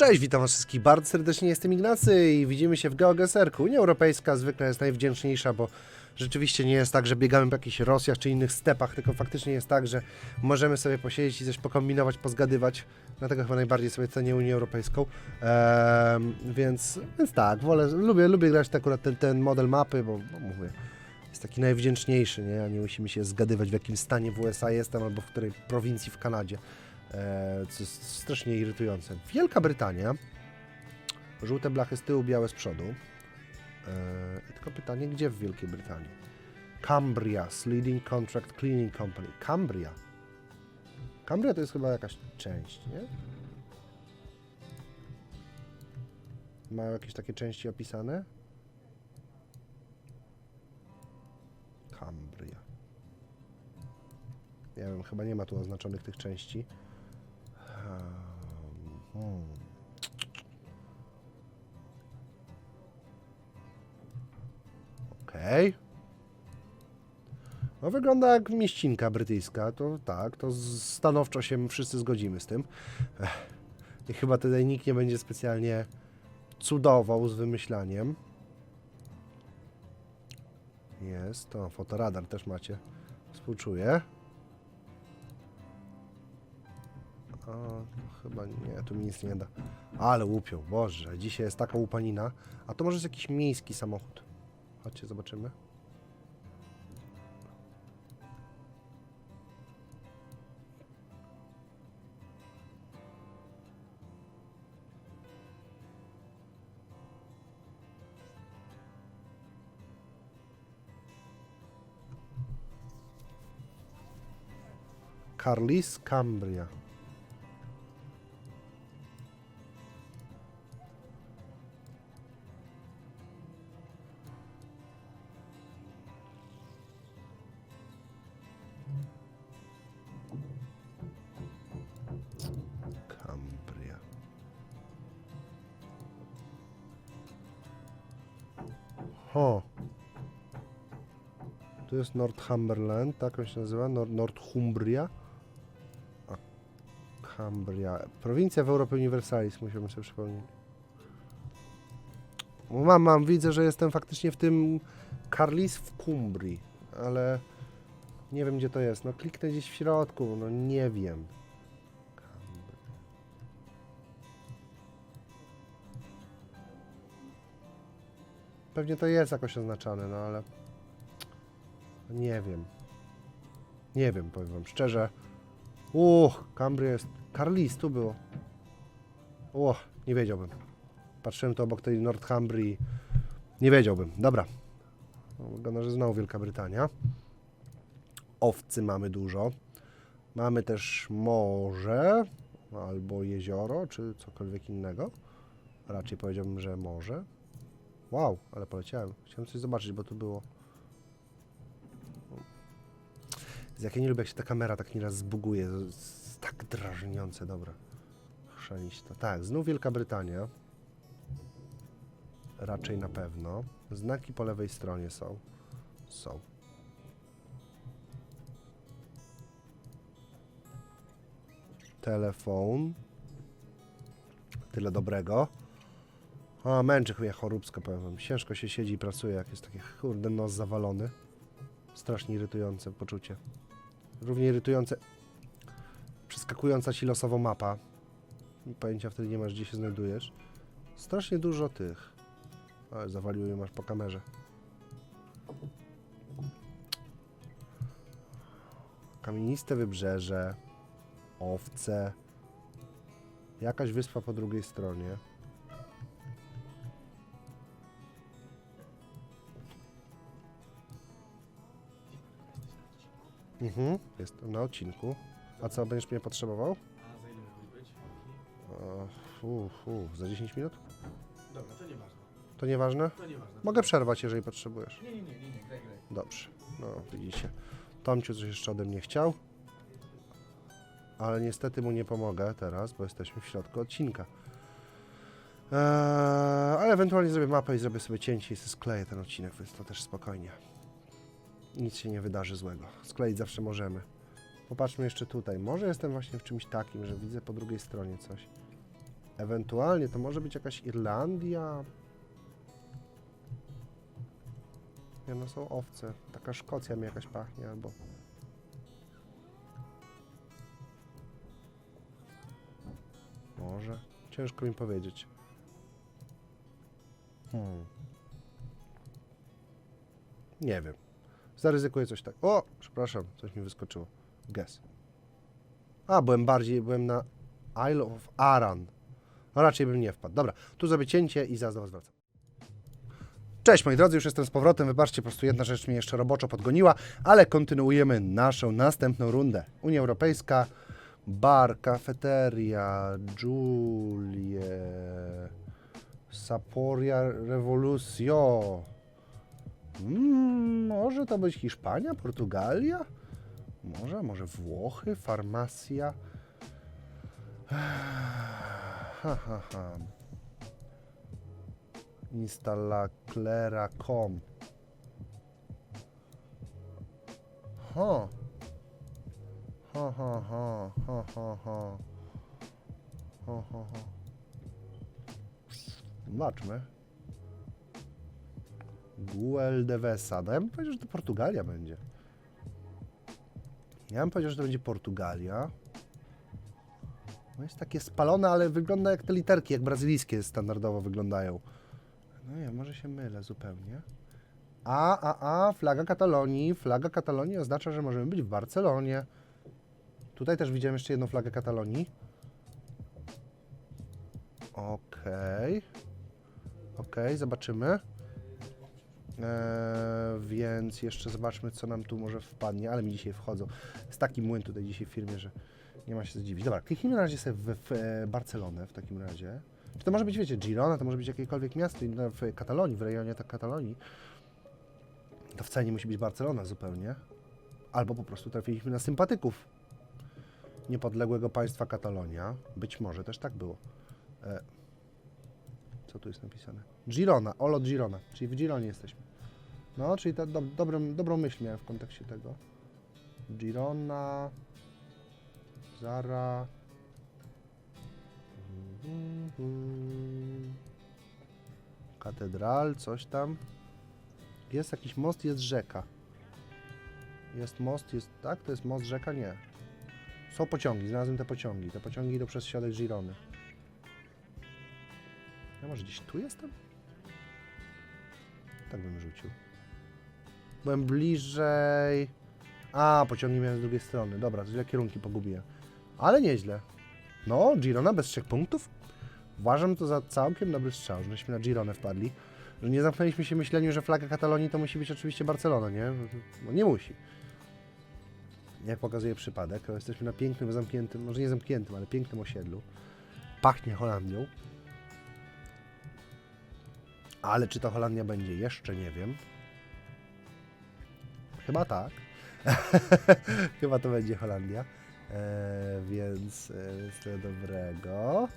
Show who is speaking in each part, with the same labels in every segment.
Speaker 1: Cześć, witam was wszystkich bardzo serdecznie, jestem Ignacy i widzimy się w GeoGeserku. Unia Europejska zwykle jest najwdzięczniejsza, bo rzeczywiście nie jest tak, że biegamy po jakichś Rosjach czy innych stepach, tylko faktycznie jest tak, że możemy sobie posiedzieć i coś pokombinować, pozgadywać. Dlatego chyba najbardziej sobie cenię Unię Europejską. Ehm, więc, więc tak, wolę, lubię, lubię grać akurat ten, ten model mapy, bo, bo mówię, jest taki najwdzięczniejszy, nie? A nie musimy się zgadywać w jakim stanie w USA jestem albo w której prowincji w Kanadzie. E, co jest strasznie irytujące. Wielka Brytania. Żółte blachy z tyłu, białe z przodu. E, tylko pytanie, gdzie w Wielkiej Brytanii? Cambria, Leading Contract Cleaning Company. Cambria. Cambria to jest chyba jakaś część, nie? Mają jakieś takie części opisane? Cambria. Nie wiem, chyba nie ma tu oznaczonych tych części. No wygląda jak mieścinka brytyjska, to tak, to stanowczo się wszyscy zgodzimy z tym. Ech. Chyba tutaj nikt nie będzie specjalnie cudował z wymyślaniem. Jest, to fotoradar też macie. Współczuję. A, chyba nie, tu mi nic nie da. Ale łupią, boże, dzisiaj jest taka łupanina. A to może jest jakiś miejski samochód. Chodźcie, zobaczymy. Carlis Cambria. Ho. Tu jest Northumberland, tak on się nazywa? Nor Northumbria. Cambria. Prowincja w Europie Universalis, musimy sobie przypomnieć. Mam, mam, widzę, że jestem faktycznie w tym Carlis w Cumbrii, ale nie wiem gdzie to jest. No kliknę gdzieś w środku, no nie wiem. Pewnie to jest jakoś oznaczane, no ale nie wiem. Nie wiem, powiem wam szczerze. Uch, Cambria jest... Carlis, tu było. Uch, nie wiedziałbym. Patrzyłem to obok tej Northumbrii. Nie wiedziałbym. Dobra. No, Wygląda, że znowu Wielka Brytania. Owcy mamy dużo. Mamy też morze, albo jezioro, czy cokolwiek innego. Raczej powiedziałbym, że morze. Wow, ale poleciałem. Chciałem coś zobaczyć, bo tu było. Jak ja nie lubię, jak się ta kamera tak nieraz zbuguje. To jest tak drażniące, dobra. Chrzanić to. Tak, znów Wielka Brytania. Raczej na pewno. Znaki po lewej stronie są. Są. Telefon. Tyle dobrego. A, męczy mnie choróbska, powiem wam. Ciężko się siedzi i pracuje, jak jest taki kurde nos zawalony. Strasznie irytujące poczucie. Równie irytujące przeskakująca ci losowo mapa. Pojęcia wtedy nie masz, gdzie się znajdujesz. Strasznie dużo tych. Ale zawaliło je masz po kamerze. Kamieniste wybrzeże. Owce. Jakaś wyspa po drugiej stronie. Mhm, jest na odcinku. A co, będziesz mnie potrzebował?
Speaker 2: A za ile być?
Speaker 1: Fu, za 10 minut?
Speaker 2: Dobra, to nieważne.
Speaker 1: To nieważne?
Speaker 2: To nieważne.
Speaker 1: Mogę przerwać, jeżeli potrzebujesz.
Speaker 2: Nie, nie, nie, nie, nie, graj, graj.
Speaker 1: Dobrze. No, widzicie. Tomciu coś jeszcze ode mnie chciał. Ale niestety mu nie pomogę teraz, bo jesteśmy w środku odcinka. Eee, ale ewentualnie zrobię mapę i zrobię sobie cięcie i sobie skleję ten odcinek, więc to też spokojnie. Nic się nie wydarzy złego. Skleić zawsze możemy. Popatrzmy jeszcze tutaj. Może jestem właśnie w czymś takim, że widzę po drugiej stronie coś. Ewentualnie to może być jakaś Irlandia. Nie no, są owce. Taka Szkocja mi jakaś pachnie, albo... Może. Ciężko mi powiedzieć. Hmm. Nie wiem. Zaryzykuję coś tak. O, przepraszam, coś mi wyskoczyło. Guess. A, byłem bardziej, byłem na Isle of Aran. No raczej bym nie wpadł. Dobra, tu zrobię cięcie i zaraz do was wracam. Cześć moi drodzy, już jestem z powrotem. Wybaczcie, po prostu jedna rzecz mnie jeszcze roboczo podgoniła, ale kontynuujemy naszą następną rundę. Unia Europejska, bar, kafeteria, Julie, Saporia Revolucio. Mm, może to być Hiszpania, Portugalia? Może, może Włochy, farmacja. Ha, ha, ha. Installaclera.com Ha. Ha, ha, ha, ha, ha, ha. Ha, ha, ha. Zobaczmy. Guel de Vesa. No ja bym powiedział, że to Portugalia będzie. Ja bym powiedział, że to będzie Portugalia. No jest takie spalone, ale wygląda jak te literki, jak brazylijskie standardowo wyglądają. No nie, może się mylę zupełnie. A, a, a, flaga Katalonii. Flaga Katalonii oznacza, że możemy być w Barcelonie. Tutaj też widziałem jeszcze jedną flagę Katalonii. Okej. Okej, zobaczymy. Eee, więc jeszcze zobaczmy, co nam tu może wpadnie, ale mi dzisiaj wchodzą. Jest taki młyn tutaj dzisiaj w firmie, że nie ma się co zdziwić. Dobra, kliknijmy na razie sobie w, w e, Barcelonę w takim razie. Czy to może być, wiecie, Girona, to może być jakiekolwiek miasto inne w Katalonii, w rejonie tak Katalonii. To wcale nie musi być Barcelona zupełnie. Albo po prostu trafiliśmy na sympatyków niepodległego państwa Katalonia. Być może też tak było. E, co tu jest napisane? Girona, Olo Girona, czyli w Gironie jesteśmy. No, czyli ta do, dobrą, dobrą myśl miałem w kontekście tego. Girona, Zara. Katedral, coś tam. Jest jakiś most, jest rzeka. Jest most, jest. Tak? To jest most, rzeka? Nie. Są pociągi, znalazłem te pociągi. Te pociągi idą przez środek Girony. Ja może gdzieś tu jestem? Tak bym rzucił. Byłem bliżej. A, pociągi miałem z drugiej strony. Dobra, źle kierunki pogubiłem. Ale nieźle. No, Girona bez trzech punktów? Uważam to za całkiem dobry strzał, żeśmy na Gironę wpadli. Że nie zamknęliśmy się myśleniu, że flaga Katalonii to musi być oczywiście Barcelona, nie? No nie musi. Jak pokazuje przypadek, jesteśmy na pięknym, zamkniętym, może nie zamkniętym, ale pięknym osiedlu. Pachnie Holandią. Ale czy to Holandia będzie? Jeszcze nie wiem. Chyba tak. Chyba to będzie Holandia. E, więc e, dobrego.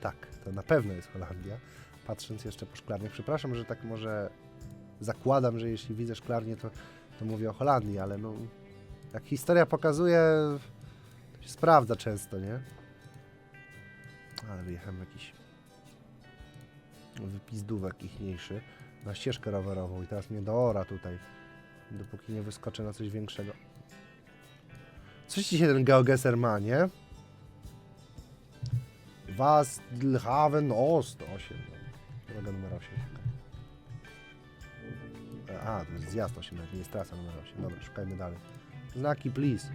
Speaker 1: Tak, to na pewno jest Holandia. Patrząc jeszcze po szklarniach. Przepraszam, że tak może zakładam, że jeśli widzę szklarnię, to, to mówię o Holandii, ale no, jak historia pokazuje, to się sprawdza często, nie? Ale wyjechałem jakiś wypizdówek ichniejszy na ścieżkę rowerową i teraz mnie doora tutaj, dopóki nie wyskoczę na coś większego. Coś dzisiaj ten geogeser ma, nie? Wasdlhaven Ost 8. Droga numer 8. E, A, to jest zjazd 8, nawet nie jest trasa numer 8. Dobra, szukajmy dalej. Znaki, please.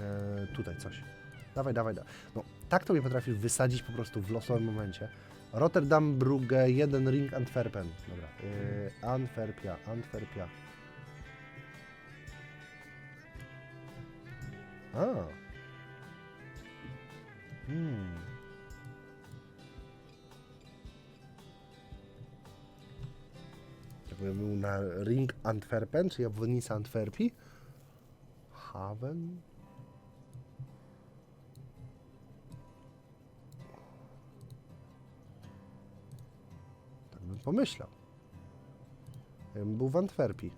Speaker 1: E, tutaj coś. Dawaj, dawaj, dawaj. No, tak to mnie potrafisz wysadzić po prostu w losowym momencie. Rotterdam, Brugge, 1 Ring, Antwerpen. Dobra. Yy, Antwerpia, Antwerpia. A. Hmm. Jakby był na Ring Antwerpen, czyli obwodnica Antwerpii. Haven. Pomyślał. Jakbym był w Antwerpii.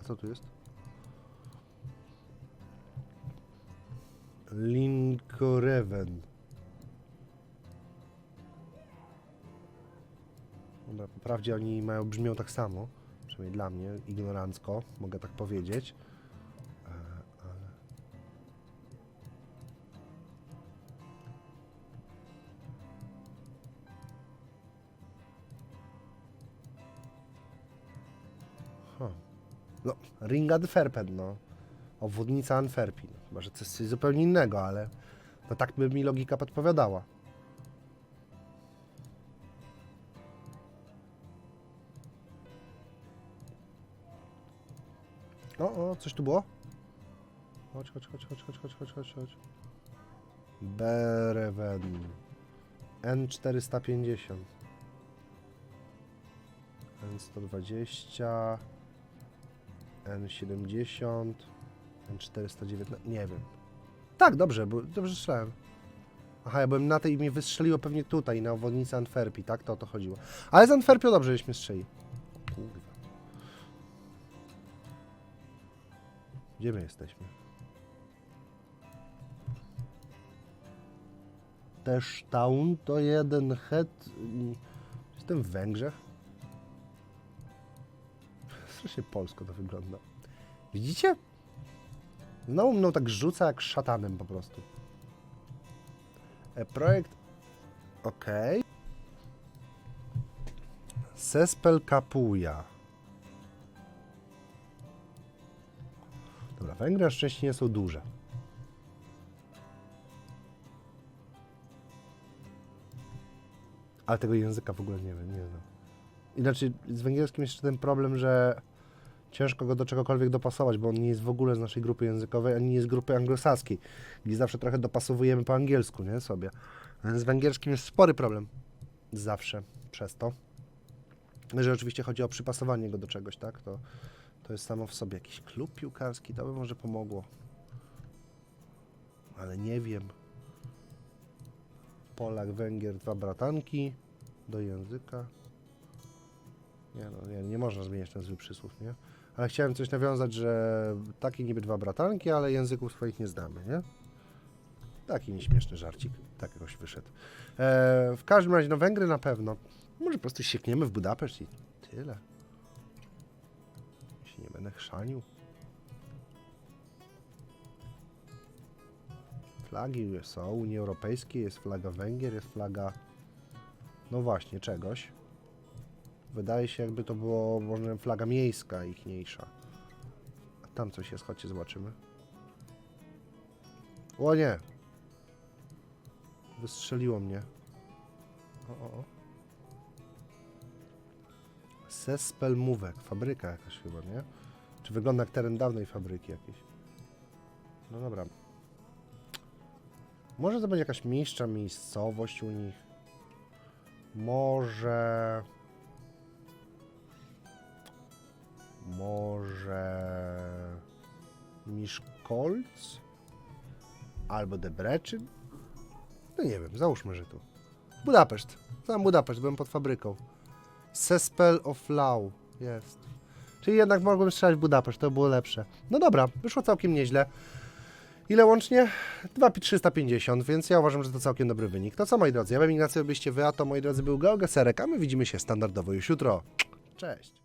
Speaker 1: A co tu jest? Linkoreven. Dobra, po prawdzie oni mają, brzmią tak samo. Przynajmniej dla mnie, ignorancko, mogę tak powiedzieć. No, Ringa Ferpen, no. Obwodnica Antwerpii. No, Chyba, że to jest coś zupełnie innego, ale no tak by mi logika podpowiadała. O, o, coś tu było? Chodź, chodź, chodź, chodź, chodź, chodź, chodź, chodź, chodź. Bereven. N450. N120. N70. N419. Nie wiem. Tak, dobrze, bo dobrze strzelałem. Aha, ja byłem na tej i mnie wystrzeliło pewnie tutaj, na obwodnicy Antwerpii, tak? To o to chodziło. Ale z Antwerpią dobrze żeśmy strzeli. Kurwa. Gdzie my jesteśmy? Też town to jeden het. Jestem w Węgrzech. Strasznie polsko to wygląda. Widzicie? Znowu mną tak rzuca jak szatanem po prostu. E, projekt. Okej. Sespel Kapuja. Dobra, Węgry szczęście nie są duże. Ale tego języka w ogóle nie wiem, nie znam. Inaczej z węgierskim jest jeszcze ten problem, że ciężko go do czegokolwiek dopasować, bo on nie jest w ogóle z naszej grupy językowej, ani nie z grupy anglosaskiej, gdzie zawsze trochę dopasowujemy po angielsku, nie, sobie. Więc z węgierskim jest spory problem. Zawsze przez to. Jeżeli oczywiście chodzi o przypasowanie go do czegoś, tak, to, to jest samo w sobie jakiś klub piłkarski, to by może pomogło. Ale nie wiem. Polak, Węgier, dwa bratanki do języka. Nie no, nie, nie można zmieniać nazwy przysłów, nie? Ale chciałem coś nawiązać, że takie niby dwa bratanki, ale języków swoich nie znamy, nie? Taki nieśmieszny żarcik, tak jakoś wyszedł. E, w każdym razie, no Węgry na pewno. Może po prostu siekniemy w Budapeszt i tyle. Ja się nie będę chrzanił. Flagi są, Unii Europejskiej, jest flaga Węgier, jest flaga... No właśnie, czegoś. Wydaje się, jakby to było może flaga miejska, ichniejsza. A tam coś jest, chodźcie, zobaczymy. O nie! Wystrzeliło mnie. O, o, o. Sespel Mówek, fabryka jakaś chyba, nie? Czy wygląda jak teren dawnej fabryki jakiejś? No dobra. Może to będzie jakaś mniejsza miejscowość u nich. Może... Może... Miszkolc? Albo Debreczyn? No nie wiem, załóżmy, że tu. Budapeszt. Sam Budapeszt, byłem pod fabryką. Sespel of Lau. Jest. Czyli jednak mogłem strzelać Budapeszt, to było lepsze. No dobra, wyszło całkiem nieźle. Ile łącznie? 2350, więc ja uważam, że to całkiem dobry wynik. To co, moi drodzy, ja bym Ignacy, byście wy, a to, moi drodzy, był Geogeserek, a my widzimy się standardowo już jutro. Cześć!